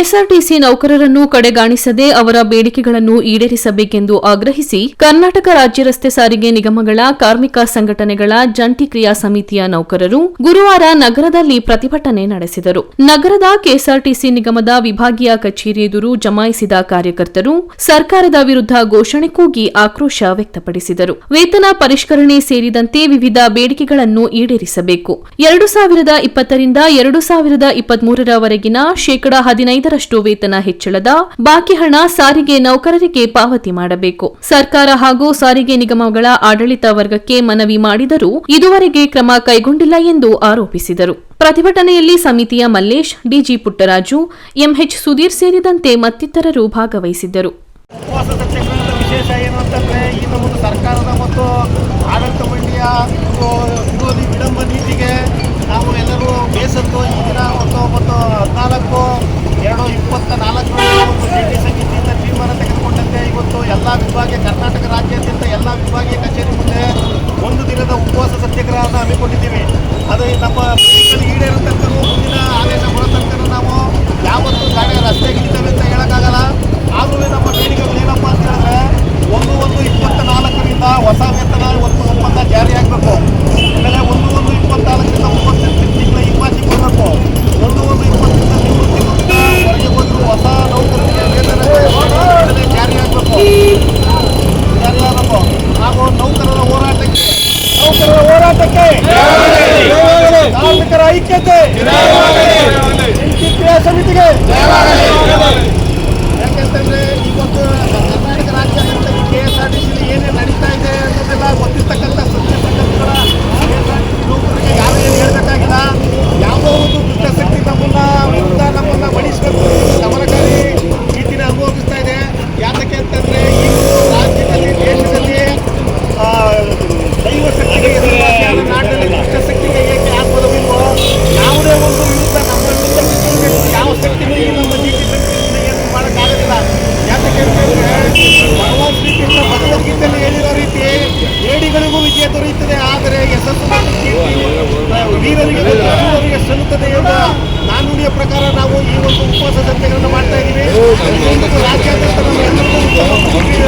KSRTC ನೌಕರರನ್ನು ಕಡೆಗಾಣಿಸದೆ ಅವರ ಬೇಡಿಕೆಗಳನ್ನು ಈಡೇರಿಸಬೇಕೆಂದು ಆಗ್ರಹಿಸಿ ಕರ್ನಾಟಕ ರಾಜ್ಯ ರಸ್ತೆ ಸಾರಿಗೆ ನಿಗಮಗಳ ಕಾರ್ಮಿಕ ಸಂಘಟನೆಗಳ ಜಂಟಿ ಕ್ರಿಯಾ ಸಮಿತಿಯ ನೌಕರರು ಗುರುವಾರ ನಗರದಲ್ಲಿ ಪ್ರತಿಭಟನೆ ನಡೆಸಿದರು. ನಗರದ ಕೆಎಸ್ಆರ್ಟಿಸಿ ನಿಗಮದ ವಿಭಾಗೀಯ ಕಚೇರಿ ಎದುರು ಜಮಾಯಿಸಿದ ಕಾರ್ಯಕರ್ತರು ಸರ್ಕಾರದ ವಿರುದ್ಧ ಘೋಷಣೆ ಕೂಗಿ ಆಕ್ರೋಶ ವ್ಯಕ್ತಪಡಿಸಿದರು. ವೇತನ ಪರಿಷ್ಕರಣೆ ಸೇರಿದಂತೆ ವಿವಿಧ ಬೇಡಿಕೆಗಳನ್ನು ಈಡೇರಿಸಬೇಕು. ಎರಡು ಸಾವಿರದ ಇಪ್ಪತ್ತರಿಂದ ಎರಡು ಸಾವಿರದ ಇಪ್ಪತ್ಮೂರರವರೆಗಿನ ಶೇಕಡಾ ಹದಿನೈದರಷ್ಟು ವೇತನ ಹೆಚ್ಚಳದ ಬಾಕಿ ಹಣ ಸಾರಿಗೆ ನೌಕರರಿಗೆ ಪಾವತಿ ಮಾಡಬೇಕು. ಸರ್ಕಾರ ಹಾಗೂ ಸಾರಿಗೆ ನಿಗಮಗಳ ಆಡಳಿತ ವರ್ಗಕ್ಕೆ ಮನವಿ ಮಾಡಿದರೂ ಇದುವರೆಗೆ ಕ್ರಮ ಕೈಗೊಂಡಿಲ್ಲ ಎಂದು ಆರೋಪಿಸಿದರು. ಪ್ರತಿಭಟನೆಯಲ್ಲಿ ಸಮಿತಿಯ Mallesh, D G Puttaraju, M H Sudhir ಸೇರಿದಂತೆ ಮತ್ತಿತರರು ಭಾಗವಹಿಸಿದ್ದರು. ಸರ್ಕಾರದ ಮತ್ತು ಆಡಳಿತ ಮಂಡಳಿಯ ಒಂದು ವಿರೋಧಿ ವಿಳಂಬ ನೀತಿಗೆ ನಾವು ಎಲ್ಲರೂ ಬೇಸತ್ತು ಈ ದಿನ ಒಂದು ಮತ್ತು ಹದಿನಾಲ್ಕು ಎರಡು ಇಪ್ಪತ್ತ ನಾಲ್ಕರಲ್ಲಿ ಒಂದು ಜಂಟಿ ಸಮಿತಿಯಿಂದ ತೀರ್ಮಾನ ತೆಗೆದುಕೊಂಡಂತೆ ಇವತ್ತು ಎಲ್ಲ ವಿಭಾಗೀಯ ಕರ್ನಾಟಕ ರಾಜ್ಯಾದ್ಯಂತ ಎಲ್ಲ ವಿಭಾಗೀಯ ಕಚೇರಿ ಮುಂದೆ ಒಂದು ದಿನದ ಉಪವಾಸ ಹಮ್ಮಿಕೊಂಡಿದ್ದೀವಿ ಅದು ನಮ್ಮ ಬೇಡಿಕೆಗಳು ಈಡೇರೋ ತನಕ ಮುಂದಿನ ಆದೇಶ ಐಕ್ಯತೆ. ಸಮಿತಿಗೆ. ವೀರರಿಗೆ ಅಸುರರಿಗೆ ಸಲ್ಲುತ್ತದೆ ಎಂಬ ನಾನುಡಿಯ ಪ್ರಕಾರ ನಾವು ಈ ಒಂದು ಉಪವಾಸ ಸತ್ಯಗಳನ್ನು ಮಾಡ್ತಾ ಇದ್ದೀವಿ. ಇದೊಂದು ರಾಜ್ಯಾದ್ಯಂತ ನಮ್ಮೆಲ್ಲರಿಗೂ